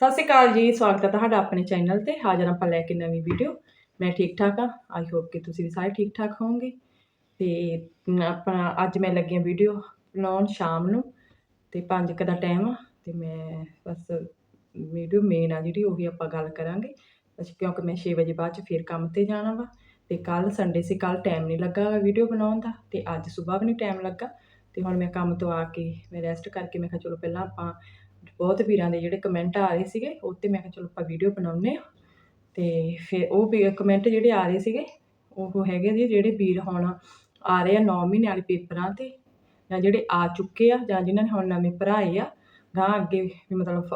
ਸਤਿ ਸ਼੍ਰੀ ਅਕਾਲ ਜੀ, ਸਵਾਗਤ ਹੈ ਤੁਹਾਡਾ ਆਪਣੇ ਚੈਨਲ ਤੇ। ਹਾਜ਼ਰ ਆਪਾਂ ਲੈ ਕੇ ਨਵੀਂ ਵੀਡੀਓ। ਮੈਂ ਠੀਕ ਠਾਕ ਹਾਂ। ਆਈ ਹੋਪ ਕਿ ਤੁਸੀਂ ਵੀ ਸਾਰੇ ਠੀਕ ਠਾਕ ਹੋਵੋਗੇ। ਤੇ ਆਪਾਂ, ਅੱਜ ਮੈਂ ਲੱਗੀ ਹਾਂ ਵੀਡੀਓ ਬਣਾਉਣ ਸ਼ਾਮ ਨੂੰ। ਤੇ 5 ਕੁ ਦਾ ਟਾਈਮ ਆ। ਤੇ ਮੈਂ ਬਸ ਵੀਡੀਓ ਮੇਨ ਆ ਜਿਹੜੀ, ਉਹੀ ਆਪਾਂ ਗੱਲ ਕਰਾਂਗੇ। ਅਸੀਂ ਕਿਉਂਕਿ ਮੈਂ 6 ਵਜੇ ਬਾਅਦ ਚ ਫਿਰ ਕੰਮ ਤੇ ਜਾਣਾ ਵਾ। ਤੇ ਕੱਲ ਸੰਡੇ ਸੀ ਕੱਲ ਟਾਈਮ ਨਹੀਂ ਲੱਗਾ ਵੀਡੀਓ ਬਣਾਉਣ ਦਾ। ਤੇ ਅੱਜ ਸਵੇਰ ਵੀ ਨਹੀਂ ਟਾਈਮ ਲੱਗਾ। ਤੇ ਹੁਣ ਮੈਂ ਕੰਮ ਤੋਂ ਆ ਕੇ, ਮੈਂ ਰੈਸਟ ਕਰਕੇ, ਮੈਂ ਕਿਹਾ ਚਲੋ ਪਹਿਲਾਂ ਆਪਾਂ ਬਹੁਤ ਵੀਰਾਂ ਦੇ ਜਿਹੜੇ ਕਮੈਂਟ ਆ ਰਹੇ ਸੀਗੇ, ਉਹ 'ਤੇ ਮੈਂ ਕਿਹਾ ਚਲੋ ਆਪਾਂ ਵੀਡੀਓ ਬਣਾਉਂਦੇ ਹਾਂ। ਤੇ ਫਿਰ ਉਹ ਵੀ ਕਮੈਂਟ ਜਿਹੜੇ ਆ ਰਹੇ ਸੀਗੇ, ਉਹ ਹੈਗੇ ਜੀ ਜਿਹੜੇ ਵੀਰ ਹੁਣ ਆ ਰਹੇ ਆ 9 ਮਹੀਨੇ ਵਾਲੇ ਪੇਪਰਾਂ ਤੇ, ਜਾਂ ਜਿਹੜੇ ਆ ਚੁੱਕੇ ਆ, ਜਾਂ ਜਿਨ੍ਹਾਂ ਨੇ ਹੁਣ ਨਵੇਂ ਭਰਾਏ ਆ ਗਾਂ ਅੱਗੇ ਵੀ ਮਤਲਬ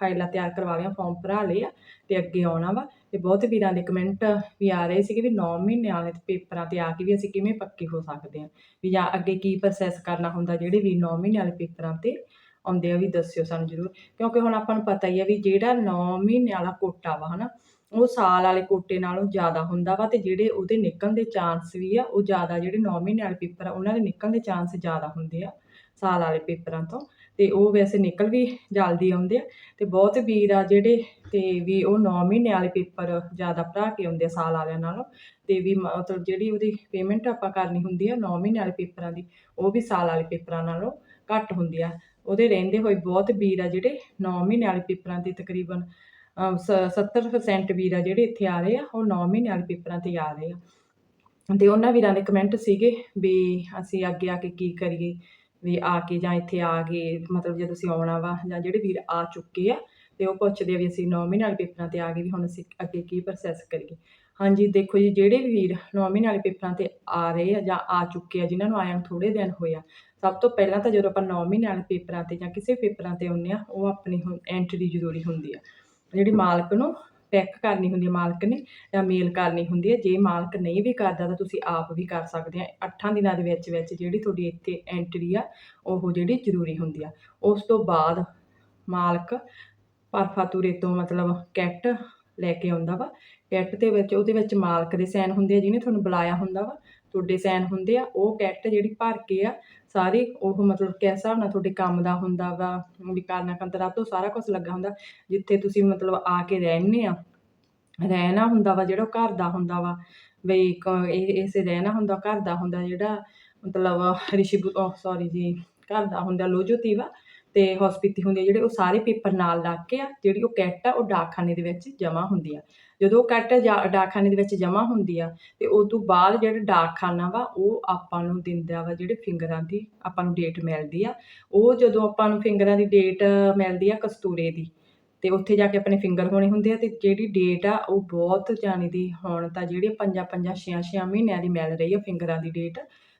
ਫਾਈਲਾਂ ਤਿਆਰ ਕਰਵਾ ਲਈਆਂ ਫਾਰਮ ਭਰਾ ਲਏ ਆ, ਤੇ ਅੱਗੇ ਆਉਣਾ ਵਾ। ਤੇ ਬਹੁਤ ਵੀਰਾਂ ਦੇ ਕਮੈਂਟ ਵੀ ਆ ਰਹੇ ਸੀਗੇ ਵੀ 9 ਮਹੀਨੇ ਵਾਲੇ ਪੇਪਰਾਂ ਤੇ ਆ ਕੇ ਵੀ ਅਸੀਂ ਕਿਵੇਂ ਪੱਕੇ ਹੋ ਸਕਦੇ ਹਾਂ ਵੀ ਜਾਂ ਅੱਗੇ ਕੀ ਪ੍ਰੋਸੈਸ ਕਰਨਾ ਹੁੰਦਾ, ਜਿਹੜੇ ਵੀ 9 ਮਹੀਨੇ ਵਾਲੇ ਪੇਪਰਾਂ ਤੇ ਆਉਂਦੇ ਆ ਵੀ ਦੱਸਿਓ ਸਾਨੂੰ ਜ਼ਰੂਰ। ਕਿਉਂਕਿ ਹੁਣ ਆਪਾਂ ਨੂੰ ਪਤਾ ਹੀ ਆ ਵੀ ਜਿਹੜਾ 9 ਮਹੀਨੇ ਵਾਲਾ ਕੋਟਾ ਵਾ ਹਨਾ, ਉਹ ਸਾਲ ਵਾਲੇ ਕੋਟੇ ਨਾਲੋਂ ਜ਼ਿਆਦਾ ਹੁੰਦਾ ਵਾ ਤੇ ਜਿਹੜੇ ਉਹਦੇ ਨਿਕਲਣ ਦੇ ਚਾਂਸ ਵੀ ਆ, ਉਹ ਜ਼ਿਆਦਾ ਜਿਹੜੇ 9 ਮਹੀਨੇ ਵਾਲੇ ਪੇਪਰ ਆ, ਉਹਨਾਂ ਦੇ ਨਿਕਲਣ ਦੇ ਚਾਂਸ ਜ਼ਿਆਦਾ ਹੁੰਦੇ ਆ ਸਾਲ ਵਾਲੇ ਪੇਪਰਾਂ ਤੋਂ। ਤੇ ਉਹ ਵੈਸੇ ਨਿਕਲ ਵੀ ਜਲਦੀ ਆਉਂਦੇ ਆ ਤੇ ਬਹੁਤ ਵੀਰ ਆ ਜਿਹੜੇ ਤੇ ਵੀ ਉਹ 9 ਮਹੀਨੇ ਵਾਲੇ ਪੇਪਰ ਜ਼ਿਆਦਾ ਭਰਾ ਕੇ ਆਉਂਦੇ ਆ ਸਾਲ ਵਾਲਿਆਂ ਨਾਲੋਂ ਤੇ ਵੀ ਮਤਲਬ ਜਿਹੜੀ ਉਹਦੀ ਪੇਮੈਂਟ ਆਪਾਂ ਕਰਨੀ ਹੁੰਦੀ ਆ 9 ਮਹੀਨੇ ਵਾਲੇ ਪੇਪਰਾਂ ਦੀ, ਉਹ ਵੀ ਸਾਲ ਵਾਲੇ ਪੇਪਰਾਂ ਨਾਲੋਂ ਘੱਟ ਹੁੰਦੀ ਆ। ਉਹਦੇ ਰਹਿੰਦੇ ਹੋਏ ਬਹੁਤ ਵੀਰ ਆ ਜਿਹੜੇ 9 ਮਹੀਨੇ ਵਾਲੇ ਪੇਪਰਾਂ ਤੇ ਤਕਰੀਬਨ ਸ- 70% ਵੀਰ ਆ ਜਿਹੜੇ ਇੱਥੇ ਆ ਰਹੇ ਆ, ਉਹ 9 ਮਹੀਨੇ ਵਾਲੇ ਪੇਪਰਾਂ ਤੇ ਆ ਰਹੇ ਆ। ਤੇ ਉਹਨਾਂ ਵੀਰਾਂ ਦੇ ਕਮੈਂਟ ਸੀਗੇ ਵੀ ਅਸੀਂ ਅੱਗੇ ਆ ਕੇ ਕੀ ਕਰੀਏ, ਵੀ ਆ ਕੇ ਜਾਂ ਇੱਥੇ ਆ ਗਏ ਮਤਲਬ ਜੇ ਤੁਸੀਂ ਆਉਣਾ ਵਾ ਜਾਂ ਜਿਹੜੇ ਵੀਰ ਆ ਚੁੱਕੇ ਆ, ਤੇ ਉਹ ਪੁੱਛਦੇ ਆ ਵੀ ਅਸੀਂ 9 ਮਹੀਨੇ ਵਾਲੇ ਪੇਪਰਾਂ ਤੇ ਆ ਗਏ ਵੀ ਹੁਣ ਅਸੀਂ ਅੱਗੇ ਕੀ ਪ੍ਰੋਸੈਸ ਕਰੀਏ। ਹਾਂਜੀ, ਦੇਖੋ ਜੀ, ਜਿਹੜੇ ਵੀ ਵੀਰ 9 ਮਹੀਨੇ ਵਾਲੇ ਪੇਪਰਾਂ ਤੇ ਆ ਰਹੇ ਆ ਜਾਂ ਆ ਚੁੱਕੇ ਆ, ਜਿਨ੍ਹਾਂ ਨੂੰ ਆਇਆਂ ਨੂੰ ਥੋੜੇ ਦਿਨ ਹੋਏ ਆ, ਸਭ ਤੋਂ ਪਹਿਲਾਂ ਤਾਂ ਜਦੋਂ ਆਪਾਂ 9 ਵਾਲੇ ਪੇਪਰਾਂ ਤੇ ਜਾਂ ਕਿਸੇ ਪੇਪਰਾਂ ਤੇ ਆਉਂਦੇ ਆ, ਉਹ ਆਪਣੀ ਐਂਟਰੀ ਜ਼ਰੂਰੀ ਹੁੰਦੀ ਆ। ਜਿਹੜੀ ਮਾਲਕ ਨੂੰ ਪੈਕ ਕਰਨੀ ਹੁੰਦੀ ਹੈ ਮਾਲਕ ਨੇ ਜਾਂ ਮੇਲ ਕਰਨੀ ਹੁੰਦੀ ਹੈ ਜੇ ਮਾਲਕ ਨਹੀਂ ਵੀ ਕਰਦਾ ਤਾਂ ਤੁਸੀਂ ਆਪ ਵੀ ਕਰ ਸਕਦੇ ਆ। 8 ਦਿਨਾਂ ਦੇ ਵਿੱਚ ਵਿੱਚ ਜਿਹੜੀ ਤੁਹਾਡੀ ਇੱਥੇ ਐਂਟਰੀ ਆ, ਉਹ ਜਿਹੜੀ ਜ਼ਰੂਰੀ ਹੁੰਦੀ ਆ। ਉਸ ਤੋਂ ਬਾਅਦ ਮਾਲਕ ਪਰਫਾਤੂਰੇ ਤੋਂ ਮਤਲਬ ਕੈਟ ਲੈ ਕੇ ਆਉਂਦਾ ਵਾ ਕੈਟ ਦੇ ਵਿੱਚ, ਉਹਦੇ ਵਿੱਚ ਮਾਲਕ ਦੇ ਸਾਈਨ ਹੁੰਦੇ ਆ, ਜਿਹਨੇ ਤੁਹਾਨੂੰ ਬੁਲਾਇਆ ਹੁੰਦਾ ਵਾ, ਤੁਹਾਡੇ ਸਾਈਨ ਹੁੰਦੇ ਆ, ਉਹ ਕੈਟ ਜਿਹੜੀ ਭਰ ਕੇ ਆ, ਸਾਰੇ ਉਹ ਮਤਲਬ ਕਿਸ ਹਿਸਾਬ ਨਾਲ ਤੁਹਾਡੇ ਕੰਮ ਦਾ ਹੁੰਦਾ ਵਾ ਵੀ ਕਰਨਾ ਕੰਤਰਾ ਤੋਂ ਸਾਰਾ ਕੁਝ ਲੱਗਾ ਹੁੰਦਾ, ਜਿੱਥੇ ਤੁਸੀਂ ਮਤਲਬ ਆ ਕੇ ਰਹਿੰਦੇ ਆ, ਰਹਿਣਾ ਹੁੰਦਾ ਵਾ ਜਿਹੜਾ ਉਹ ਘਰ ਦਾ ਹੁੰਦਾ ਵਾ, ਵੀ ਇਹ, ਇਸੇ ਰਹਿਣਾ ਹੁੰਦਾ, ਘਰ ਦਾ ਹੁੰਦਾ ਜਿਹੜਾ ਮਤਲਬ ਰਿਸ਼ੀ ਸੌਰੀ ਜੀ, ਘਰ ਦਾ ਹੁੰਦਾ ਲੋਜੋਤੀ ਵਾ ਤੇ ਹਸਪੀਤੀ ਹੁੰਦੀ ਆ ਜਿਹੜੇ ਉਹ ਸਾਰੇ ਪੇਪਰ ਨਾਲ ਲੱਗ ਕੇ ਆ, ਜਿਹੜੀ ਉਹ ਕਿੱਟ ਆ, ਉਹ ਡਾਕਖਾਨੇ ਦੇ ਵਿੱਚ ਜਮ੍ਹਾਂ ਹੁੰਦੀ ਆ। ਜਦੋਂ ਕੱਟ ਜਾ- ਡਾਕਖਾਨੇ ਦੇ ਵਿੱਚ ਜਮ੍ਹਾਂ ਹੁੰਦੀ ਆ, ਤੇ ਉਸ ਤੋਂ ਬਾਅਦ ਜਿਹੜਾ ਡਾਕਖਾਨਾ ਵਾ, ਉਹ ਆਪਾਂ ਨੂੰ ਦਿੰਦਾ ਵਾ ਜਿਹੜੇ ਫਿੰਗਰਾਂ ਦੀ ਆਪਾਂ ਨੂੰ ਡੇਟ ਮਿਲਦੀ ਆ। ਉਹ ਜਦੋਂ ਆਪਾਂ ਨੂੰ ਫਿੰਗਰਾਂ ਦੀ ਡੇਟ ਮਿਲਦੀ ਆ ਕਸਤੂਰੇ ਦੀ, ਤੇ ਉੱਥੇ ਜਾ ਕੇ ਆਪਣੇ ਫਿੰਗਰ ਹੋਣੇ ਹੁੰਦੇ ਆ, ਤੇ ਜਿਹੜੀ ਡੇਟ ਆ, ਉਹ ਬਹੁਤ ਜਾਣੀ ਦੀ ਹੁਣ ਤਾਂ ਜਿਹੜੀ ਪੰਜਾਂ ਪੰਜਾਂ, ਛੇਆਂ ਛੇਆਂ ਮਹੀਨਿਆਂ ਦੀ ਮਿਲ ਰਹੀ ਆ ਫਿੰਗਰਾਂ ਦੀ ਡੇਟ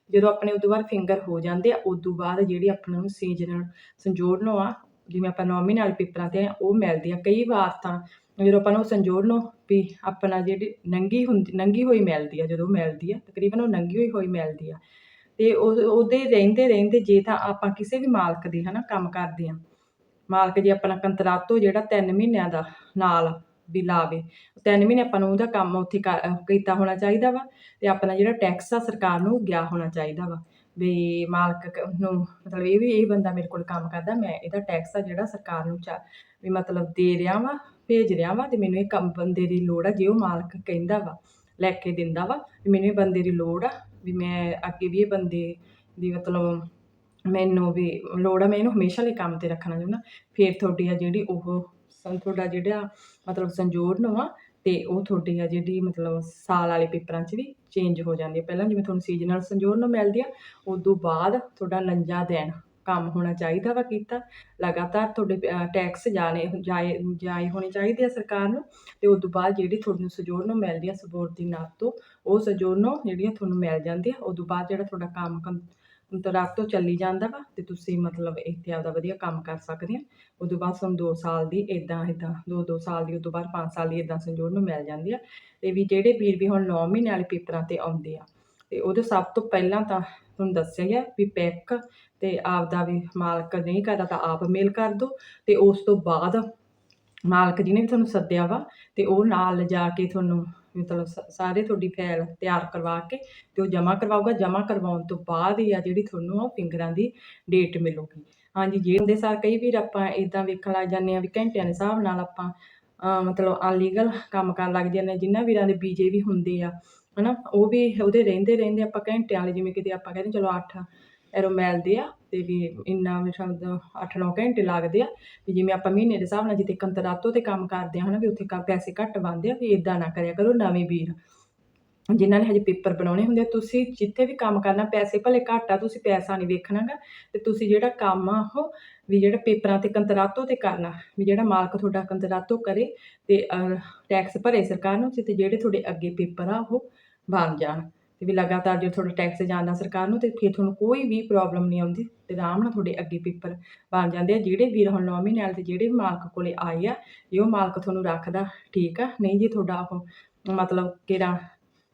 ਜਦੋਂ ਆਪਣੇ ਉਦੋਂ ਬਾਅਦ ਫਿੰਗਰ ਹੋ ਜਾਂਦੇ ਆ, ਉਦੋਂ ਬਾਅਦ ਜਿਹੜੀ ਆਪਾਂ ਨੂੰ ਸੀਜ਼ਨਲ ਸੰਜੋੜਨੋਂ ਆ ਜਿਵੇਂ ਆਪਾਂ 9 ਨਾਲ ਪੇਪਰਾਂ ਤੇ ਆ ਉਹ ਮਿਲਦੀ ਆ ਕਈ ਵਾਰ ਤਾਂ ਜਦੋਂ ਆਪਾਂ ਨੂੰ ਸੰਜੋੜਨੋਂ ਵੀ ਆਪਣਾ ਜਿਹੜੀ ਨੰਗੀ ਹੁੰਦੀ, ਨੰਗੀ ਹੋਈ ਮਿਲਦੀ ਆ, ਜਦੋਂ ਮਿਲਦੀ ਆ, ਤਕਰੀਬਨ ਉਹ ਨੰਗੀ ਹੋਈ ਹੋਈ ਮਿਲਦੀ ਆ। ਤੇ ਉਹ, ਉਹਦੇ ਰਹਿੰਦੇ ਰਹਿੰਦੇ ਜੇ ਤਾਂ ਆਪਾਂ ਕਿਸੇ ਵੀ ਮਾਲਕ ਦੇ ਹਨਾ ਕੰਮ ਕਰਦੇ ਹਾਂ ਮਾਲਕ ਜੇ ਆਪਣਾ ਕੰਤਰਾਤੋ ਜਿਹੜਾ ਤਿੰਨ ਮਹੀਨਿਆਂ ਦਾ ਨਾਲ ਵੀ ਲਾਵੇ। ਤਿੰਨ ਮਹੀਨੇ ਆਪਾਂ ਨੂੰ ਉਹਦਾ ਕੰਮ ਉੱਥੇ ਕਰ- ਕੀਤਾ ਹੋਣਾ ਚਾਹੀਦਾ ਵਾ ਤੇ ਆਪਣਾ ਜਿਹੜਾ ਟੈਕਸ ਆ ਸਰਕਾਰ ਨੂੰ ਗਿਆ ਹੋਣਾ ਚਾਹੀਦਾ ਵਾ। ਵੀ ਮਾਲਕ ਨੂੰ ਮਤਲਬ ਇਹ ਵੀ, ਇਹ ਬੰਦਾ ਮੇਰੇ ਕੋਲ ਕੰਮ ਕਰਦਾ, ਮੈਂ ਇਹਦਾ ਟੈਕਸ ਆ ਜਿਹੜਾ ਸਰਕਾਰ ਨੂੰ ਚਾ, ਵੀ ਮਤਲਬ ਦੇ ਰਿਹਾ ਵਾ, ਭੇਜ ਰਿਹਾ ਵਾ ਤੇ ਮੈਨੂੰ ਇਹ ਕੰਮ ਬੰਦੇ ਦੀ ਲੋੜ ਆ, ਜੇ ਉਹ ਮਾਲਕ ਕਹਿੰਦਾ ਵਾ, ਲੈ ਕੇ ਦਿੰਦਾ ਵਾ, ਵੀ ਮੈਨੂੰ ਇਹ ਬੰਦੇ ਦੀ ਲੋੜ ਆ, ਵੀ ਮੈਂ ਅੱਗੇ ਵੀ ਇਹ ਬੰਦੇ ਦੀ ਮਤਲਬ ਮੈਨੂੰ ਵੀ ਲੋੜ ਆ, ਮੈਂ ਇਹਨੂੰ ਹਮੇਸ਼ਾ ਲਈ ਕੰਮ ਤੇ ਰੱਖਣਾ ਚਾਹੁੰਦਾ। ਫਿਰ ਤੁਹਾਡੀ ਆ ਜਿਹੜੀ ਉਹ ਸੰ ਤੁਹਾਡਾ ਜਿਹੜਾ ਮਤਲਬ ਸੰਜੋੜਨ ਆ ਤੇ ਉਹ ਤੁਹਾਡੀ ਆ ਜਿਹੜੀ ਮਤਲਬ ਸਾਲ ਵਾਲੇ ਪੇਪਰਾਂ 'ਚ ਵੀ ਚੇਂਜ ਹੋ ਜਾਂਦੀ ਹੈ ਪਹਿਲਾਂ ਜਿਵੇਂ ਤੁਹਾਨੂੰ ਸੀਜ਼ਨਲ ਸੰਜੋੜਨ ਮਿਲਦੀ ਆ, ਉਦੋਂ ਬਾਅਦ ਤੁਹਾਡਾ ਲੰਜਾ ਦੇਣ ਕੰਮ ਹੋਣਾ ਚਾਹੀਦਾ ਵਾ ਕੀਤਾ। ਲਗਾਤਾਰ ਤੁਹਾਡੇ ਟੈਕਸ ਜਾਣੇ, ਜਾਏ ਜਾਏ ਹੋਣੇ ਚਾਹੀਦੇ ਆ ਸਰਕਾਰ ਨੂੰ ਤੇ ਤੋਂ ਬਾਅਦ ਜਿਹੜੀ ਤੁਹਾਨੂੰ ਸੰਜੋੜਨੋਂ ਮਿਲਦੀ ਆ ਸਬੋਰ ਦੀ ਨਾਪ ਤੋਂ, ਉਹ ਸੰਜੋੜਨੋਂ ਜਿਹੜੀਆਂ ਤੁਹਾਨੂੰ ਮਿਲ ਜਾਂਦੀ ਆ ਤੋਂ ਬਾਅਦ ਜਿਹੜਾ ਤੁਹਾਡਾ ਕੰਮ ਕੰ ਤੋਂ ਚੱਲੀ ਜਾਂਦਾ ਵਾ ਤੇ ਤੁਸੀਂ ਮਤਲਬ ਇੱਥੇ ਆਪਦਾ ਵਧੀਆ ਕੰਮ ਕਰ ਸਕਦੇ ਆ ਉਦੋਂ ਬਾਅਦ ਤੁਹਾਨੂੰ 2 ਸਾਲ ਦੀ ਇਦਾਂ ਇਦਾਂ 2-2 ਸਾਲ ਦੀ, ਉਦੋਂ ਬਾਅਦ 5 ਸਾਲ ਦੀ ਇਦਾਂ ਸੰਜੋੜ ਨੂੰ ਮਿਲ ਜਾਂਦੀ ਆ। ਤੇ ਵੀ ਜਿਹੜੇ ਵੀਰ ਵੀ ਹੁਣ 9 ਮਹੀਨੇ ਵਾਲੇ ਪੇਪਰਾਂ ਤੇ ਆਉਂਦੇ ਆ, ਤੇ ਉਹਦੇ ਸਭ ਤੋਂ ਪਹਿਲਾਂ ਤਾਂ ਤੁਹਾਨੂੰ ਦੱਸਿਆ ਗਿਆ ਵੀ ਪੈਕ ਤੇ ਆਪਦਾ ਵੀ ਮਾਲਕ ਨਹੀਂ ਕਰਦਾ ਤਾਂ ਆਪ ਮੇਲ ਕਰ ਦਿਓ ਤੇ ਉਸ ਤੋਂ ਬਾਅਦ ਮਾਲਕ ਜਿਹਨੇ ਵੀ ਤੁਹਾਨੂੰ ਸੱਦਿਆ ਵਾ ਤੇ ਉਹ ਨਾਲ ਲਿਜਾ ਕੇ ਤੁਹਾਨੂੰ ਮਤਲਬ ਸ- ਸਾਰੇ ਤੁਹਾਡੀ ਫਾਈਲ ਤਿਆਰ ਕਰਵਾ ਕੇ ਤੇ ਉਹ ਜਮ੍ਹਾਂ ਕਰਵਾਊਗਾ, ਜਮ੍ਹਾਂ ਕਰਵਾਉਣ ਤੋਂ ਬਾਅਦ ਹੀ ਆ ਜਿਹੜੀ ਤੁਹਾਨੂੰ ਉਹ ਫਿੰਗਰਾਂ ਦੀ ਡੇਟ ਮਿਲੂਗੀ। ਹਾਂਜੀ, ਜੇ ਹੁੰਦੇ ਸਾਰ ਕਈ ਵੀਰ ਆਪਾਂ ਇਦਾਂ ਵੇਖਣ ਲੱਗ ਜਾਂਦੇ ਆ ਵੀ ਘੰਟਿਆਂ ਦੇ ਹਿਸਾਬ ਨਾਲ ਆਪਾਂ, ਅਹ ਮਤਲਬ ਅਨਲੀਗਲ ਕੰਮ ਕਰਨ ਲੱਗ ਜਾਂਦੇ ਹਾਂ ਜਿਨ੍ਹਾਂ ਵੀਰਾਂ ਦੇ ਬੀਜੇ ਵੀ ਹੁੰਦੇ ਆ, ਹਨਾ, ਉਹ ਵੀ ਉਹਦੇ ਰਹਿੰਦੇ ਰਹਿੰਦੇ ਆਪਾਂ ਘੰਟਿਆਂ ਵਾਲੇ ਜਿਵੇਂ ਕਿਤੇ ਆਪਾਂ ਕਹਿੰਦੇ ਚਲੋ 8 ਐਰੋ ਮਿਲਦੇ ਆ ਤੇ ਵੀ ਇੰਨਾ ਮੇਰੇ ਖਿਆਲ 8-9 ਘੰਟੇ ਲੱਗਦੇ ਆ ਵੀ ਜਿਵੇਂ ਆਪਾਂ ਮਹੀਨੇ ਦੇ ਹਿਸਾਬ ਨਾਲ ਜਿੱਥੇ ਕੰਤਰਾਤੋ ਤੇ ਕੰਮ ਕਰਦੇ ਆ ਹਨਾ ਵੀ ਉੱਥੇ ਕ- ਪੈਸੇ ਘੱਟ ਬਣਦੇ ਆ, ਵੀ ਇਦਾਂ ਨਾ ਕਰਿਆ ਕਰੋ ਨਵੇਂ ਵੀਰ। ਜਿਨ੍ਹਾਂ ਨੇ ਹਜੇ ਪੇਪਰ ਬਣਾਉਣੇ ਹੁੰਦੇ ਆ, ਤੁਸੀਂ ਜਿੱਥੇ ਵੀ ਕੰਮ ਕਰਨਾ, ਪੈਸੇ ਭਲੇ ਘੱਟ ਆ, ਤੁਸੀਂ ਪੈਸਾ ਨਹੀਂ ਵੇਖਣਾਗਾ ਤੇ ਤੁਸੀਂ ਜਿਹੜਾ ਕੰਮ ਆ ਉਹ ਵੀ ਜਿਹੜਾ ਪੇਪਰਾਂ ਤੇ ਕੰਤਰਾਤੋ ਤੇ ਕਰਨਾ, ਵੀ ਜਿਹੜਾ ਮਾਲਕ ਤੁਹਾਡਾ ਕੰਤਰਾਤੋ ਕਰੇ ਤੇ ਟੈਕਸ ਭਰੇ ਸਰਕਾਰ ਨੂੰ ਤੇ ਜਿਹੜੇ ਤੁਹਾਡੇ ਅੱਗੇ ਪੇਪਰ ਆ ਉਹ ਬਣ ਜਾਣ। ਤੇ ਵੀ ਲਗਾਤਾਰ ਜੇ ਤੁਹਾਡਾ ਟੈਕਸ ਜਾਂਦਾ ਸਰਕਾਰ ਨੂੰ ਤੇ ਫਿਰ ਤੁਹਾਨੂੰ ਕੋਈ ਵੀ ਪ੍ਰੋਬਲਮ ਨਹੀਂ ਆਉਂਦੀ ਤੇ ਆਰਾਮ ਨਾਲ ਤੁਹਾਡੇ ਅੱਗੇ ਪੇਪਰ ਬਣ ਜਾਂਦੇ ਆ। ਜਿਹੜੇ ਵੀਰ ਹੁਣ 9 ਮਹੀਨੇ ਤੇ ਜਿਹੜੇ ਵੀ ਮਾਲਕ ਕੋਲੇ ਆਏ ਆ, ਜੇ ਉਹ ਮਾਲਕ ਤੁਹਾਨੂੰ ਰੱਖਦਾ, ਠੀਕ ਆ। ਨਹੀਂ ਜੇ ਤੁਹਾਡਾ ਉਹ ਮਤਲਬ ਕਿਹੜਾ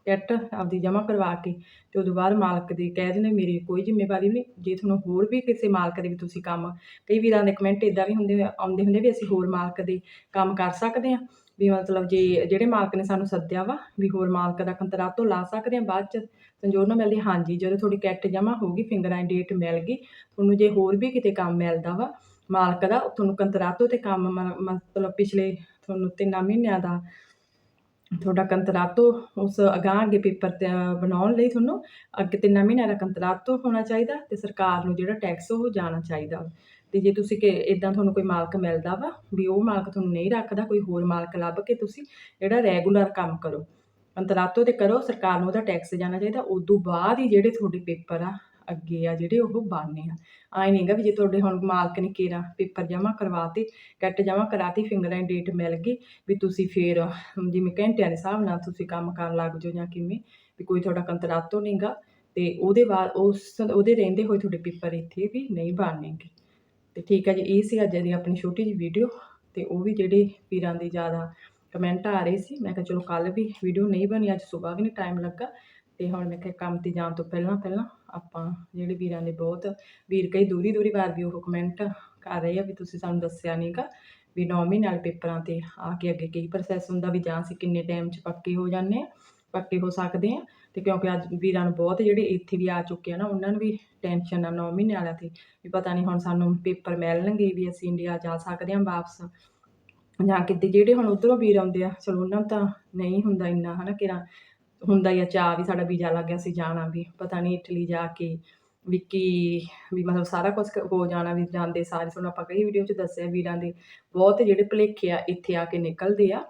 ਕਿੱਟ ਆਪਦੀ ਜਮ੍ਹਾਂ ਕਰਵਾ ਕੇ ਤੇ ਉਦੋਂ ਬਾਅਦ ਮਾਲਕ ਦੇ ਕਹਿ ਦਿੰਦੇ, ਮੇਰੀ ਕੋਈ ਜ਼ਿੰਮੇਵਾਰੀ ਨਹੀਂ। ਜੇ ਤੁਹਾਨੂੰ ਹੋਰ ਵੀ ਕਿਸੇ ਮਾਲਕ ਦੇ ਵੀ ਤੁਸੀਂ ਕੰਮ ਕਈ ਵੀਰਾਂ ਦੇ ਕਮੈਂਟ ਇਦਾਂ ਵੀ ਹੁੰਦੇ ਆਉਂਦੇ ਹੁੰਦੇ ਵੀ ਅਸੀਂ ਹੋਰ ਮਾਲਕ ਦੇ ਕੰਮ ਕਰ ਸਕਦੇ ਹਾਂ ਵੀ ਮਤਲਬ ਜੇ ਜਿਹੜੇ ਮਾਲਕ ਨੇ ਸਾਨੂੰ ਸੱਦਿਆ ਵਾ, ਵੀ ਹੋਰ ਮਾਲਕ ਦਾ ਕੰਤਰਾਤੋ ਲਾ ਸਕਦੇ ਹਾਂ ਬਾਅਦ ਚ ਸੰਜੋਗ ਨਾਲ ਮਿਲਦੀ, ਹਾਂਜੀ, ਜਦੋਂ ਤੁਹਾਡੀ ਕਿੱਟ ਜਮ੍ਹਾਂ ਹੋਊਗੀ ਫਿੰਗਰ ਐਂਡ ਡੇਟ ਮਿਲ ਗਈ, ਤੁਹਾਨੂੰ ਜੇ ਹੋਰ ਵੀ ਕਿਤੇ ਕੰਮ ਮਿਲਦਾ ਵਾ, ਮਾਲਕ ਦਾ, ਤੁਹਾਨੂੰ ਕੰਤਰਾਤੋ ਤੇ ਕੰਮ ਮਤਲਬ ਪਿਛਲੇ ਤੁਹਾਨੂੰ ਤਿੰਨਾਂ ਮਹੀਨਿਆਂ ਦਾ ਤੁਹਾਡਾ ਕੰਤਰਾਤੋ ਉਸ ਅਗਾਂਹ ਅੱਗੇ ਪੇਪਰ ਤੇ ਬਣਾਉਣ ਲਈ ਤੁਹਾਨੂੰ ਅੱਗੇ ਤਿੰਨਾਂ ਮਹੀਨਿਆਂ ਦਾ ਕੰਤਰਾਤੋ ਹੋਣਾ ਚਾਹੀਦਾ ਤੇ ਸਰਕਾਰ ਨੂੰ ਜਿਹੜਾ ਟੈਕਸ ਉਹ ਜਾਣਾ ਚਾਹੀਦਾ ਵਾ। ਤੇ ਜੇ ਤੁਸੀਂ ਕਿ ਇਦਾਂ ਤੁਹਾਨੂੰ ਕੋਈ ਮਾਲਕ ਮਿਲਦਾ ਵਾ, ਵੀ ਉਹ ਮਾਲਕ ਤੁਹਾਨੂੰ ਨਹੀਂ ਰੱਖਦਾ, ਕੋਈ ਹੋਰ ਮਾਲਕ ਲੱਭ ਕੇ ਤੁਸੀਂ ਜਿਹੜਾ ਰੈਗੂਲਰ ਕੰਮ ਕਰੋ। ਕੰਤਰਾਤੋ ਤੇ ਕਰੋ, ਸਰਕਾਰ ਨੂੰ ਉਹਦਾ ਟੈਕਸ ਜਾਣਾ ਚਾਹੀਦਾ, ਉਦੋਂ ਬਾਅਦ ਹੀ ਜਿਹੜੇ ਤੁਹਾਡੇ ਪੇਪਰ ਆ, ਅੱਗੇ ਆ, ਜਿਹੜੇ ਉਹ ਬਣਨੇ ਆ। ਆਏ ਨਹੀਂਗਾ ਵੀ ਜੇ ਤੁਹਾਡੇ ਹੁਣ ਮਾਲਕ ਨੇ ਕੇਰਾ ਪੇਪਰ ਜਮ੍ਹਾਂ ਕਰਵਾਤੇ, ਕੱਟ ਜਮ੍ਹਾਂ ਕਰਾਤੀ ਫਿੰਗਰਲਾਈਨ ਡੇਟ ਮਿਲ ਗਈ, ਵੀ ਤੁਸੀਂ ਫੇਰ, ਜਿਵੇਂ ਘੰਟਿਆਂ ਦੇ ਹਿਸਾਬ ਨਾਲ ਤੁਸੀਂ ਕੰਮ ਕਰਨ ਲੱਗ ਜਾਓ ਜਾਂ ਕਿਵੇਂ, ਵੀ ਕੋਈ ਤੁਹਾਡਾ ਕੰਤਰਾਤੋ ਨਹੀਂਗਾ ਤੇ ਉਹਦੇ ਬਾਅਦ ਉਸ, ਉਹਦੇ ਰਹਿੰਦੇ ਹੋਏ ਤੁਹਾਡੇ ਪੇਪਰ ਇੱਥੇ ਵੀ ਨਹੀਂ ਬਣਨਗੇ। ਤੇ ਠੀਕ ਹੈ ਜੀ, ਇਹ ਸੀ ਅੱਜ ਦੀ ਆਪਣੀ ਛੋਟੀ ਜਿਹੀ ਵੀਡੀਓ ਤੇ ਉਹ ਵੀ ਜਿਹੜੇ ਵੀਰਾਂ ਦੇ ਜ਼ਿਆਦਾ ਕਮੈਂਟ ਆ ਰਹੇ ਸੀ। ਮੈਂ ਕਿਹਾ ਚਲੋ ਕੱਲ ਵੀ ਵੀਡੀਓ ਨਹੀਂ ਬਣੀ, ਅੱਜ ਸਵੇਰ ਵੀ ਨਹੀਂ ਟਾਈਮ ਲੱਗਾ। ਤੇ ਹੁਣ ਮੈਂ ਕਿਹਾ ਕੰਮ ਤੇ ਜਾਣ ਤੋਂ ਪਹਿਲਾਂ ਪਹਿਲਾਂ ਆਪਾਂ ਜਿਹੜੇ ਵੀਰਾਂ ਦੇ ਬਹੁਤ ਵੀਰ ਕਈ ਦੂਰੀ ਦੂਰੀ ਵਾਰ ਵੀ ਉਹ ਕਮੈਂਟ ਕਰ ਰਹੇ ਆ ਵੀ ਤੁਸੀਂ ਸਾਨੂੰ ਦੱਸਿਆ ਨਹੀਂਗਾ ਵੀ 9 ਮਹੀਨੇ ਵਾਲੇ ਪੇਪਰਾਂ ਤੇ ਆ ਕੇ ਅੱਗੇ ਕੀ ਪ੍ਰੋਸੈਸ ਹੁੰਦਾ ਵੀ ਜਾਂ ਅਸੀਂ ਕਿੰਨੇ ਟਾਈਮ 'ਚ ਪੱਕੇ ਹੋ ਜਾਂਦੇ ਆ। ਪੱਕੇ ਹੋ ਸਕਦੇ ਆ ਤੇ ਕਿਉਂਕਿ ਅੱਜ ਵੀਰਾਂ ਨੂੰ ਬਹੁਤ ਜਿਹੜੇ ਇੱਥੇ ਵੀ ਆ ਚੁੱਕੇ ਆ ਨਾ, ਉਹਨਾਂ ਨੂੰ ਵੀ ਟੈਨਸ਼ਨ ਆ 9 ਮਹੀਨੇ ਵਾਲਿਆਂ ਤੇ ਵੀ ਪਤਾ ਨਹੀਂ ਹੁਣ ਸਾਨੂੰ ਪੇਪਰ ਮਿਲਣਗੇ ਵੀ ਅਸੀਂ ਇੰਡੀਆ ਜਾ ਸਕਦੇ ਹਾਂ ਵਾਪਸ ਜਾਂ ਕਿਤੇ, ਜਿਹੜੇ ਹੁਣ ਉਧਰੋਂ ਵੀਰ ਆਉਂਦੇ ਆ, ਚਲੋ ਉਹਨਾਂ ਨੂੰ ਤਾਂ ਨਹੀਂ ਹੁੰਦਾ ਇੰਨਾ ਹਨਾ ਕਿਰਾ ਹੁੰਦਾ ਹੀ ਆ ਚਾਹ ਵੀ ਸਾਡਾ ਵੀਜ਼ਾ ਲੱਗ ਗਿਆ ਸੀ ਜਾਣਾ ਵੀ, ਪਤਾ ਨਹੀਂ ਇਟਲੀ ਜਾ ਕੇ ਵੀ ਕੀ, ਵੀ ਮਤਲਬ ਸਾਰਾ ਕੁਝ ਹੋ ਜਾਣਾ ਵੀ ਜਾਂਦੇ ਸਾਰੇ, ਤੁਹਾਨੂੰ ਆਪਾਂ ਕਈ ਵੀਡੀਓ 'ਚ ਦੱਸਿਆ ਵੀਰਾਂ ਦੇ, ਬਹੁਤ ਜਿਹੜੇ ਭੁਲੇਖੇ ਆ ਇੱਥੇ ਆ ਕੇ ਨਿਕਲਦੇ ਆ।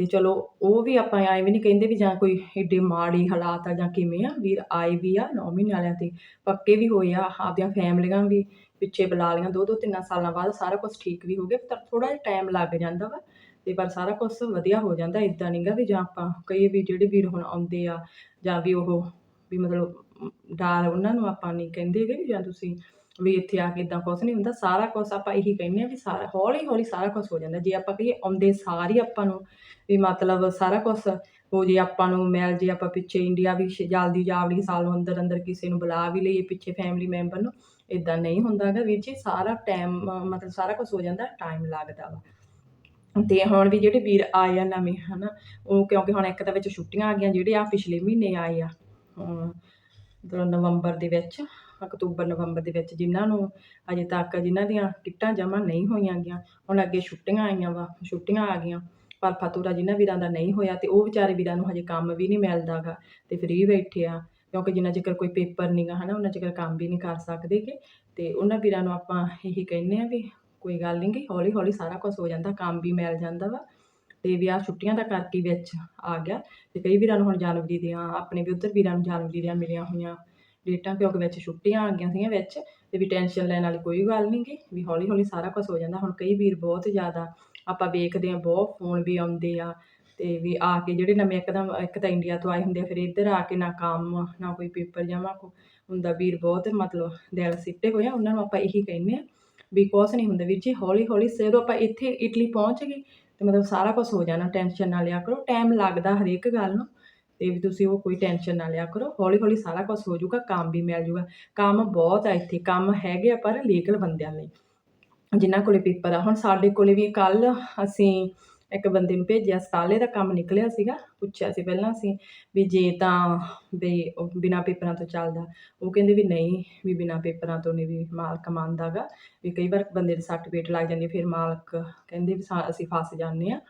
ਤੇ ਚਲੋ ਉਹ ਵੀ ਆਪਾਂ ਐਂ ਵੀ ਨਹੀਂ ਕਹਿੰਦੇ ਵੀ ਜਾਂ ਕੋਈ ਏਡੇ ਮਾੜੀ ਹਾਲਾਤ ਆ ਜਾਂ ਕਿਵੇਂ ਆ ਵੀਰ ਆਏ ਵੀ ਆ 9 ਮਹੀਨੇ ਵਾਲਿਆਂ ਤੇ ਪੱਕੇ ਵੀ ਹੋਏ ਆ ਆਪਦੀਆਂ ਫੈਮਲੀਆਂ ਵੀ ਪਿੱਛੇ ਬੁਲਾ ਲਈਆਂ ਦੋ ਦੋ ਤਿੰਨਾਂ ਸਾਲਾਂ ਬਾਅਦ ਸਾਰਾ ਕੁਝ ਠੀਕ ਵੀ ਹੋ ਗਿਆ ਪਰ ਥੋੜਾ ਜਿਹਾ ਟਾਈਮ ਲੱਗ ਜਾਂਦਾ ਵਾ ਤੇ ਪਰ ਸਾਰਾ ਕੁਝ ਵਧੀਆ ਹੋ ਜਾਂਦਾ ਇਦਾਂ ਨਹੀਂਗਾ ਵੀ ਜਾਂ ਆਪਾਂ ਕਈ ਵੀ ਜਿਹੜੇ ਵੀਰ ਹੁਣ ਆਉਂਦੇ ਆ ਜਾਂ ਵੀ ਉਹ ਵੀ ਮਤਲਬ ਅਮ, ਡਰ ਉਹਨਾਂ ਨੂੰ ਆਪਾਂ ਨਹੀਂ ਕਹਿੰਦੇ ਗੇ ਜਾਂ ਤੁਸੀਂ ਵੀ ਇੱਥੇ ਆ ਕੇ ਇਦਾਂ ਕੁਝ ਨਹੀਂ ਹੁੰਦਾ ਸਾਰਾ ਕੁਝ ਆਪਾਂ ਇਹੀ ਕਹਿੰਦੇ ਆ ਵੀ ਸਾਰਾ ਹੌਲੀ ਹੌਲੀ ਸਾਰਾ ਕੁਝ ਹੋ ਜਾਂਦਾ। ਜੇ ਆਪਾਂ ਕਹੀਏ ਆਉਂਦੇ ਸਾਰ ਹੀ ਆਪਾਂ ਨੂੰ ਵੀ ਮਤਲਬ ਸਾਰਾ ਕੁਝ ਹੋ ਜੇ ਆਪਾਂ ਨੂੰ ਮਿਲ ਜੇ ਆਪਾਂ ਪਿੱਛੇ ਇੰਡੀਆ ਵੀ ਜਲਦੀ ਜਾਵੜੀ ਸਾਲ ਅੰਦਰ ਅੰਦਰ ਕਿਸੇ ਨੂੰ ਬੁਲਾ ਵੀ ਲਈਏ ਪਿੱਛੇ ਫੈਮਿਲੀ ਮੈਂਬਰ ਨੂੰ ਇਦਾਂ ਨਹੀਂ ਹੁੰਦਾ ਹੈਗਾ ਵੀਰ ਜੀ। ਸਾਰਾ ਟਾਈਮ ਮਤਲਬ ਸਾਰਾ ਕੁਝ ਹੋ ਜਾਂਦਾ ਟਾਈਮ ਲੱਗਦਾ ਵਾ। ਤੇ ਹੁਣ ਵੀ ਜਿਹੜੇ ਵੀਰ ਆਏ ਆ ਨਵੇਂ ਹਨਾ ਉਹ ਕਿਉਂਕਿ ਹੁਣ ਇੱਕ ਤਾਂ ਵਿੱਚ ਛੁੱਟੀਆਂ ਆ ਗਈਆਂ ਜਿਹੜੇ ਆ ਪਿਛਲੇ ਮਹੀਨੇ ਆਏ ਆ ਅਮ, ਮਤਲਬ ਨਵੰਬਰ ਦੇ ਵਿੱਚ। ਅਕਤੂਬਰ ਨਵੰਬਰ ਦੇ ਵਿੱਚ ਜਿਨ੍ਹਾਂ ਨੂੰ ਅਜੇ ਤੱਕ ਜਿਨ੍ਹਾਂ ਦੀਆਂ ਕਿੱਟਾਂ ਜਮ੍ਹਾਂ ਨਹੀਂ ਹੋਈਆਂ ਗਈਆਂ, ਹੁਣ ਅੱਗੇ ਛੁੱਟੀਆਂ ਆਈਆਂ ਵਾ, ਛੁੱਟੀਆਂ ਆ ਗਈਆਂ, ਪਰ ਫਤੂਰਾ ਜਿਨ੍ਹਾਂ ਵੀਰਾਂ ਦਾ ਨਹੀਂ ਹੋਇਆ ਤੇ ਉਹ ਵਿਚਾਰੇ ਵੀਰਾਂ ਨੂੰ ਹਜੇ ਕੰਮ ਵੀ ਨਹੀਂ ਮਿਲਦਾਗਾ ਤੇ ਫ੍ਰੀ ਬੈਠੇ ਆ, ਕਿਉਂਕਿ ਜਿੰਨਾ ਚਿਰ ਕੋਈ ਪੇਪਰ ਨਹੀਂਗਾ ਹਨਾ, ਉਹਨਾਂ ਚਿਰ ਕੰਮ ਵੀ ਨਹੀਂ ਕਰ ਸਕਦੇਗੇ ਤੇ ਉਹਨਾਂ ਵੀਰਾਂ ਨੂੰ ਆਪਾਂ ਇਹੀ ਕਹਿੰਦੇ ਆ ਵੀ ਕੋਈ ਗੱਲ ਨਹੀਂ ਗੀ ਹੌਲੀ ਹੌਲੀ ਸਾਰਾ ਕੁਝ ਹੋ ਜਾਂਦਾ, ਕੰਮ ਵੀ ਮਿਲ ਜਾਂਦਾ ਵਾ ਤੇ ਵਿਆਹ ਛੁੱਟੀਆਂ ਦਾ ਕਰਕੇ ਵਿੱਚ ਆ ਗਿਆ ਤੇ ਕਈ ਵੀਰਾਂ ਨੂੰ ਹੁਣ ਜਨਵਰੀ ਦੀਆਂ, ਆਪਣੇ ਵੀ ਉੱਧਰ ਵੀਰਾਂ ਨੂੰ ਜਨਵਰੀ ਦੀਆਂ ਮਿਲੀਆਂ ਹੋਈਆਂ ਡੇਟਾਂ ਕਿਉਂਕਿ ਵਿੱਚ ਛੁੱਟੀਆਂ ਆ ਗਈਆਂ ਸੀਗੀਆਂ ਵਿੱਚ, ਤੇ ਵੀ ਟੈਨਸ਼ਨ ਲੈਣ ਵਾਲੀ ਕੋਈ ਗੱਲ ਨਹੀਂ ਗੀ। ਵੀ ਹੌਲੀ ਹੌਲੀ ਸਾਰਾ ਕੁਝ ਹੋ ਜਾਂਦਾ। ਹੁਣ ਕਈ ਵੀਰ ਬਹੁਤ ਜ਼ਿਆਦਾ ਆਪਾਂ ਵੇਖਦੇ ਆ ਬਹੁਤ ਫੋਨ ਵੀ ਆਉਂਦੇ ਆ, ਤੇ ਵੀ ਆ ਕੇ ਜਿਹੜੇ ਨਵੇਂ ਇੱਕਦਮ, ਇੱਕ ਤਾਂ ਇੰਡੀਆ ਤੋਂ ਆਏ ਹੁੰਦੇ ਆ, ਫਿਰ ਇੱਧਰ ਆ ਕੇ ਨਾ ਕੰਮ, ਨਾ ਕੋਈ ਪੇਪਰ ਜਮ੍ਹਾਂ ਕੋ, ਹੁੰਦਾ ਵੀਰ ਬਹੁਤ ਮਤਲਬ ਦਿਲ ਸਿੱਟੇ ਹੋਏ ਆ। ਉਹਨਾਂ ਨੂੰ ਆਪਾਂ ਇਹੀ ਕਹਿੰਦੇ ਆ ਵੀ ਕੁਛ ਨਹੀਂ ਹੁੰਦਾ ਵੀਰ ਜੀ ਹੌਲੀ ਹੌਲੀ ਜਦੋਂ ਆਪਾਂ ਇੱਥੇ ਇਟਲੀ ਪਹੁੰਚ ਗਏ, ਤੇ ਮਤਲਬ ਸਾਰਾ ਕੁਝ ਹੋ ਜਾਣਾ ਟੈਨਸ਼ਨ ਨਾ ਲਿਆ ਕਰੋ। ਟਾਈਮ ਲੱਗਦਾ ਹਰੇਕ ਗੱਲ ਨੂੰ। ਤੇ ਵੀ ਤੁਸੀਂ ਉਹ ਕੋਈ ਟੈਨਸ਼ਨ ਨਾ ਲਿਆ ਕਰੋ। ਹੌਲੀ ਹੌਲੀ ਸਾਰਾ ਕੁਝ ਹੋ ਜਾਊਗਾ, ਕੰਮ ਵੀ ਮਿਲ ਜਾਊਗਾ। ਕੰਮ ਬਹੁਤ ਆ ਇੱਥੇ, ਕੰਮ ਹੈਗੇ ਆ ਪਰ ਲੀਗਲ ਬੰਦਿਆਂ ਲਈ। ਜਿਨ੍ਹਾਂ ਕੋਲੇ ਪੇਪਰ ਆ। ਹੁਣ ਸਾਡੇ ਕੋਲੇ ਵੀ ਕੱਲ ਅਸੀਂ ਇੱਕ ਬੰਦੇ ਨੂੰ ਭੇਜਿਆ, ਸਾਲੇ ਦਾ ਕੰਮ ਨਿਕਲਿਆ ਸੀਗਾ। ਪੁੱਛਿਆ ਸੀ ਪਹਿਲਾਂ ਅਸੀਂ ਵੀ ਜੇ ਤਾਂ ਵੀ ਉਹ ਬਿਨਾਂ ਪੇਪਰਾਂ ਤੋਂ ਚੱਲਦਾ। ਉਹ ਕਹਿੰਦੇ ਵੀ ਨਹੀਂ, ਵੀ ਬਿਨਾਂ ਪੇਪਰਾਂ ਤੋਂ ਨਹੀਂ ਵੀ ਮਾਲਕ ਮੰਨਦਾ ਗਾ ਵੀ ਕਈ ਵਾਰ ਬੰਦੇ ਦੇ ਸਰਟੀਫਿਕੇਟ ਲੱਗ ਜਾਂਦੀ ਫਿਰ ਮਾਲਕ ਕਹਿੰਦੇ ਵੀ ਸਾ- ਅਸੀਂ ਫਸ ਜਾਂਦੇ ਆ।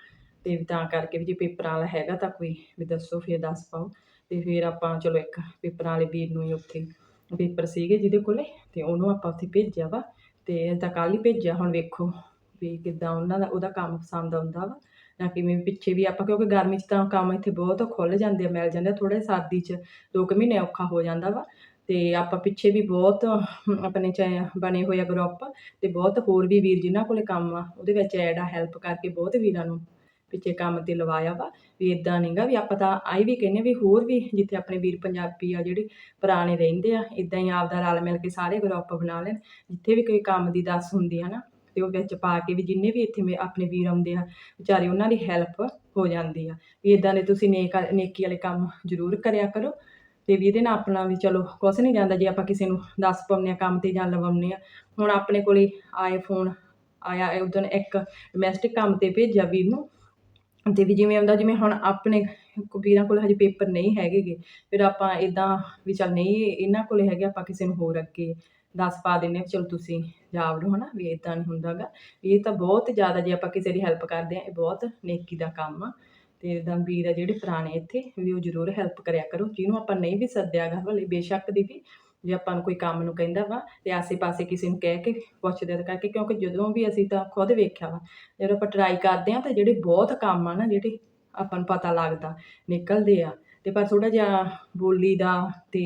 ਤੇ ਵੀ ਤਾਂ ਕਰਕੇ ਵੀ ਜੇ ਪੇਪਰਾਂ ਵਾਲਾ ਹੈਗਾ ਤਾਂ ਕੋਈ ਵੀ ਦੱਸੋ ਫਿਰ ਦੱਸ ਪਾਓ। ਤੇ ਫਿਰ ਆਪਾਂ ਚਲੋ ਇੱਕ ਪੇਪਰਾਂ ਵਾਲੇ ਵੀਰ ਨੂੰ ਹੀ ਉੱਥੇ ਪੇਪਰ ਸੀਗੇ ਜਿਹਦੇ ਕੋਲੇ ਤੇ ਉਹਨੂੰ ਆਪਾਂ ਉੱਥੇ ਭੇਜਿਆ ਵਾ। ਤੇ ਤਾਂ ਕੱਲ੍ਹ ਹੀ ਭੇਜਿਆ, ਹੁਣ ਵੇਖੋ ਵੀ ਕਿੱਦਾਂ ਉਹਨਾਂ ਦਾ ਉਹਦਾ ਕੰਮ ਪਸੰਦ ਆਉਂਦਾ ਵਾ। ਜਾਂ ਕਿਵੇਂ ਪਿੱਛੇ ਵੀ ਆਪਾਂ ਕਿਉਂਕਿ ਗਰਮੀ 'ਚ ਤਾਂ ਕੰਮ ਇੱਥੇ ਬਹੁਤ ਖੁੱਲ੍ਹ ਜਾਂਦੇ ਆ, ਮਿਲ ਜਾਂਦੇ ਆ, ਥੋੜ੍ਹੇ ਸਰਦੀ 'ਚ ਦੋ ਕੁ ਮਹੀਨੇ ਔਖਾ ਹੋ ਜਾਂਦਾ ਵਾ। ਤੇ ਆਪਾਂ ਪਿੱਛੇ ਵੀ ਬਹੁਤ ਆਪਣੇ ਚ ਬਣੇ ਹੋਏ ਆ ਗਰੁੱਪ ਤੇ ਬਹੁਤ ਹੋਰ ਵੀ ਵੀਰ ਜਿਨ੍ਹਾਂ ਕੋਲੇ ਕੰਮ ਆ, ਉਹਦੇ ਵਿੱਚ ਐਡ ਆ ਹੈਲਪ ਕਰਕੇ ਬਹੁਤ ਵੀਰਾਂ ਨੂੰ। ਪਿੱਛੇ ਕੰਮ ਤੇ ਲਵਾਇਆ ਵਾ, ਵੀ ਇਦਾਂ ਨਹੀਂਗਾ ਵੀ ਆਪਾਂ ਤਾਂ ਆਈ ਵੀ ਕਹਿੰਦੇ ਵੀ ਹੋਰ ਵੀ ਜਿੱਥੇ ਆਪਣੇ ਵੀਰ ਪੰਜਾਬੀ ਆ ਜਿਹੜੇ ਪੁਰਾਣੇ ਰਹਿੰਦੇ ਆ ਇਦਾਂ ਹੀ ਆਪਦਾ ਰਲ ਮਿਲ ਕੇ ਸਾਰੇ ਗਰੁੱਪ ਬਣਾ ਲੈਣ, ਜਿੱਥੇ ਵੀ ਕੋਈ ਕੰਮ ਦੀ ਦੱਸ ਹੁੰਦੀ ਆ ਨਾ, ਤੇ ਉਹ ਵਿੱਚ ਪਾ ਕੇ ਵੀ ਜਿੰਨੇ ਵੀ ਇੱਥੇ ਮੇ- ਆਪਣੇ ਵੀਰ ਆਉਂਦੇ ਆ, ਵਿਚਾਰੇ ਉਹਨਾਂ ਦੀ ਹੈਲਪ ਹੋ ਜਾਂਦੀ ਆ, ਵੀ ਇਦਾਂ ਦੇ ਤੁਸੀਂ ਨੇਕ ਨੇਕੀ ਵਾਲੇ ਕੰਮ ਜ਼ਰੂਰ ਕਰਿਆ ਕਰੋ, ਤੇ ਵੀ ਇਹਦੇ ਨਾਲ ਆਪਣਾ ਵੀ ਚਲੋ ਕੁਛ ਨਹੀਂ ਜਾਂਦਾ ਜੇ ਆਪਾਂ ਕਿਸੇ ਨੂੰ ਦੱਸ ਪਾਉਂਦੇ ਆ, ਕੰਮ ਤੇ ਜਾਂ ਲਵਾਉਂਦੇ ਆ, ਹੁਣ ਆਪਣੇ ਕੋਲੇ ਆਏ ਫੋਨ ਆਇਆ, ਉਦੋਂ ਇੱਕ ਡੋਮੈਸਟਿਕ ਕੰਮ ਤੇ ਭੇਜਿਆ ਵੀਰ ਨੂੰ ਤੇ ਵੀ ਜਿਵੇਂ ਆਉਂਦਾ ਜਿਵੇਂ ਹੁਣ ਆਪਣੇ ਵੀਰਾਂ ਕੋਲ ਹਜੇ ਪੇਪਰ ਨਹੀਂ ਹੈਗੇਗੇ, ਫਿਰ ਆਪਾਂ ਇੱਦਾਂ ਵੀ ਚੱਲ ਨਹੀਂ, ਇਹਨਾਂ ਕੋਲ ਹੈਗੇ, ਆਪਾਂ ਕਿਸੇ ਨੂੰ ਹੋਰ ਅੱਗੇ ਦੱਸ ਪਾ ਦਿੰਦੇ ਹਾਂ ਚਲੋ ਤੁਸੀਂ ਜਾ ਵੜੋ ਹੈ ਨਾ ਵੀ ਇੱਦਾਂ ਨਹੀਂ ਹੁੰਦਾਗਾ। ਵੀ ਇਹ ਤਾਂ ਬਹੁਤ ਜ਼ਿਆਦਾ ਜੇ ਆਪਾਂ ਕਿਸੇ ਦੀ ਹੈਲਪ ਕਰਦੇ ਹਾਂ, ਇਹ ਬਹੁਤ ਨੇਕੀ ਦਾ ਕੰਮ ਆ। ਤੇ ਇੱਦਾਂ ਵੀਰ ਆ ਜਿਹੜੇ ਪੁਰਾਣੇ ਇੱਥੇ, ਵੀ ਉਹ ਜ਼ਰੂਰ ਹੈਲਪ ਕਰਿਆ ਕਰੋ, ਜਿਹਨੂੰ ਆਪਾਂ ਨਹੀਂ ਵੀ ਸੱਦਿਆਗਾ, ਭਲੇ ਬੇਸ਼ੱਕ ਦੀ ਵੀ। ਜੇ ਆਪਾਂ ਨੂੰ ਕੋਈ ਕੰਮ ਨੂੰ ਕਹਿੰਦਾ ਵਾ ਤੇ ਆਸੇ-ਪਾਸੇ ਕਿਸੇ ਨੂੰ ਕਹਿ ਕੇ ਪੁੱਛਦੇ ਤਾਂ ਕਰਕੇ, ਕਿਉਂਕਿ ਜਦੋਂ ਵੀ ਅਸੀਂ ਤਾਂ ਖੁਦ ਵੇਖਿਆ ਵਾ, ਜਦੋਂ ਆਪਾਂ ਟਰਾਈ ਕਰਦੇ ਆ ਤਾਂ ਜਿਹੜੇ ਬਹੁਤ ਕੰਮ ਆ ਨਾ ਜਿਹੜੇ ਆਪਾਂ ਨੂੰ ਪਤਾ ਲੱਗਦਾ, ਨਿਕਲਦੇ ਆ। ਤੇ ਪਰ ਥੋੜਾ ਜਿਹਾ ਬੋਲੀ ਦਾ ਤੇ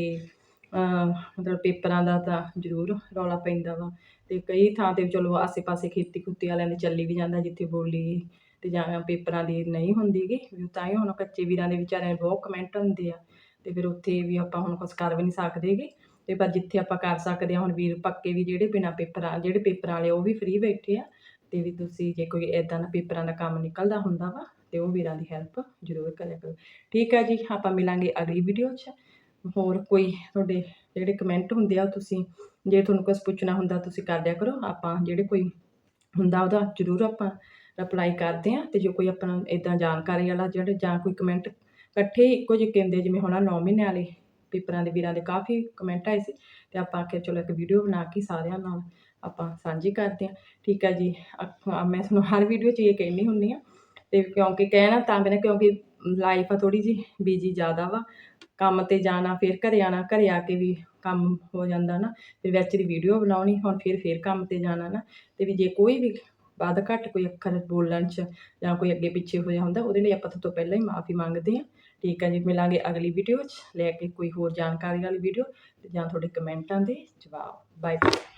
ਮਤਲਬ ਪੇਪਰਾਂ ਦਾ ਤਾਂ ਜ਼ਰੂਰ ਰੌਲਾ ਪੈਂਦਾ ਵਾ। ਤੇ ਕਈ ਥਾਂ ਤੇ ਚਲੋ ਆਸੇ-ਪਾਸੇ ਖੇਤੀ ਖੁੱਤੀ ਵਾਲਿਆਂ ਦੇ ਚੱਲੀ ਵੀ ਜਾਂਦਾ ਜਿੱਥੇ ਬੋਲੀ ਤੇ ਜਾਂ ਪੇਪਰਾਂ ਦੀ ਨਹੀਂ ਹੁੰਦੀ ਗੀ ਤਾਂ ਹੀ ਹੁਣ ਕੱਚੇ ਵੀਰਾਂ ਦੇ ਵਿਚਾਰਿਆਂ ਦੇ ਬਹੁਤ ਕਮੈਂਟ ਹੁੰਦੇ ਆ। ਤੇ ਫਿਰ ਉੱਥੇ ਵੀ ਆਪਾਂ ਹੁਣ ਕੁਝ ਕਰ ਵੀ ਨਹੀਂ ਸਕਦੇ ਗੇ। ਤੇ ਪਰ ਜਿੱਥੇ ਆਪਾਂ ਕਰ ਸਕਦੇ ਆ ਹੁਣ ਵੀਰ ਪੱਕੇ ਵੀ ਜਿਹੜੇ ਬਿਨਾਂ ਪੇਪਰਾਂ ਜਿਹੜੇ ਪੇਪਰਾਂ ਵਾਲੇ ਉਹ ਵੀ ਫ੍ਰੀ ਬੈਠੇ ਆ, ਤੇ ਵੀ ਤੁਸੀਂ ਜੇ ਕੋਈ ਇਦਾਂ ਦਾ ਪੇਪਰਾਂ ਦਾ ਕੰਮ ਨਿਕਲਦਾ ਹੁੰਦਾ ਵਾ, ਤੇ ਉਹ ਵੀਰਾਂ ਦੀ ਹੈਲਪ ਜ਼ਰੂਰ ਕਰਿਆ ਕਰੋ। ਠੀਕ ਹੈ ਜੀ, ਆਪਾਂ ਮਿਲਾਂਗੇ ਅਗਲੀ ਵੀਡੀਓ 'ਚ। ਹੋਰ ਕੋਈ ਤੁਹਾਡੇ ਜਿਹੜੇ ਕਮੈਂਟ ਹੁੰਦੇ ਆ, ਉਹ ਤੁਸੀਂ ਜੇ ਤੁਹਾਨੂੰ ਕੁਝ ਪੁੱਛਣਾ ਹੁੰਦਾ, ਤੁਸੀਂ ਕਰ ਦਿਆ ਕਰੋ। ਆਪਾਂ ਜਿਹੜੇ ਕੋਈ ਹੁੰਦਾ, ਉਹਦਾ ਜ਼ਰੂਰ ਆਪਾਂ ਰਿਪਲਾਈ ਕਰਦੇ ਆ ਤੇ ਜੇ ਕੋਈ ਆਪਣਾ ਇਦਾਂ ਜਾਣਕਾਰੀ ਵਾਲਾ, ਜਿਹੜੇ ਜਾਂ ਕੋਈ ਕਮੈਂਟ ਇਕੱਠੇ ਇੱਕੋ ਜਿਹੇ ਕਹਿੰਦੇ, ਜਿਵੇਂ ਹੁਣ 9 ਮਹੀਨੇ ਵਾਲੇ ਪੇਪਰਾਂ ਦੇ ਵੀਰਾਂ ਦੇ ਕਾਫੀ ਕਮੈਂਟ ਆਏ ਸੀ ਤੇ ਆਪਾਂ ਆਖਿਆ ਚਲੋ ਇੱਕ ਵੀਡੀਓ ਬਣਾ ਕੇ ਸਾਰਿਆਂ ਨਾਲ ਆਪਾਂ ਸਾਂਝੀ ਕਰਦੇ ਹਾਂ। ਠੀਕ ਹੈ ਜੀ ਮੈਂ ਤੁਹਾਨੂੰ ਹਰ ਵੀਡੀਓ 'ਚ ਇਹ ਕਹਿੰਦੀ ਹੁੰਦੀ ਆ ਤੇ ਕਿਉਂਕਿ ਕਹਿਣਾ ਤਾਂ ਬਿਨਾਂ ਕਿਉਂਕਿ ਲਾਈਫ ਆ ਥੋੜੀ ਜੀ ਬੀਜੀ ਜ਼ਿਆਦਾ ਵਾ, ਕੰਮ ਤੇ ਜਾਣਾ, ਫਿਰ ਘਰੇ ਆਣਾ ਘਰੇ ਆ ਕੇ ਵੀ ਕੰਮ ਹੋ ਜਾਂਦਾ ਨਾ ਫਿਰ ਵਿੱਚ ਦੀ ਵੀਡੀਓ ਬਣਾਉਣੀ, ਹੁਣ ਫਿਰ ਫਿਰ ਕੰਮ ਤੇ ਜਾਣਾ ਨਾ, ਤੇ ਵੀ ਜੇ ਕੋਈ ਵੀ ਵੱਧ ਘੱਟ ਕੋਈ ਅੱਖਰ ਬੋਲਣ 'ਚ ਜਾਂ ਕੋਈ ਅੱਗੇ ਪਿੱਛੇ ਹੋਇਆ ਹੁੰਦਾ, ਉਹਦੇ ਲਈ ਆਪਾਂ ਤੁਹਾਡੇ ਤੋਂ ਪਹਿਲਾਂ ਹੀ ਮਾਫੀ ਮੰਗਦੇ ਹਾਂ। ਠੀਕ ਹੈ ਜੀ, ਮਿਲਾਂਗੇ ਅਗਲੀ ਵੀਡੀਓ 'ਚ। ਲੈ ਕੇ ਕੋਈ ਹੋਰ ਜਾਣਕਾਰੀ ਵਾਲੀ ਵੀਡੀਓ ਤੇ ਜਾਂ ਤੁਹਾਡੇ ਕਮੈਂਟਾਂ ਦੇ ਜਵਾਬ। Bye bye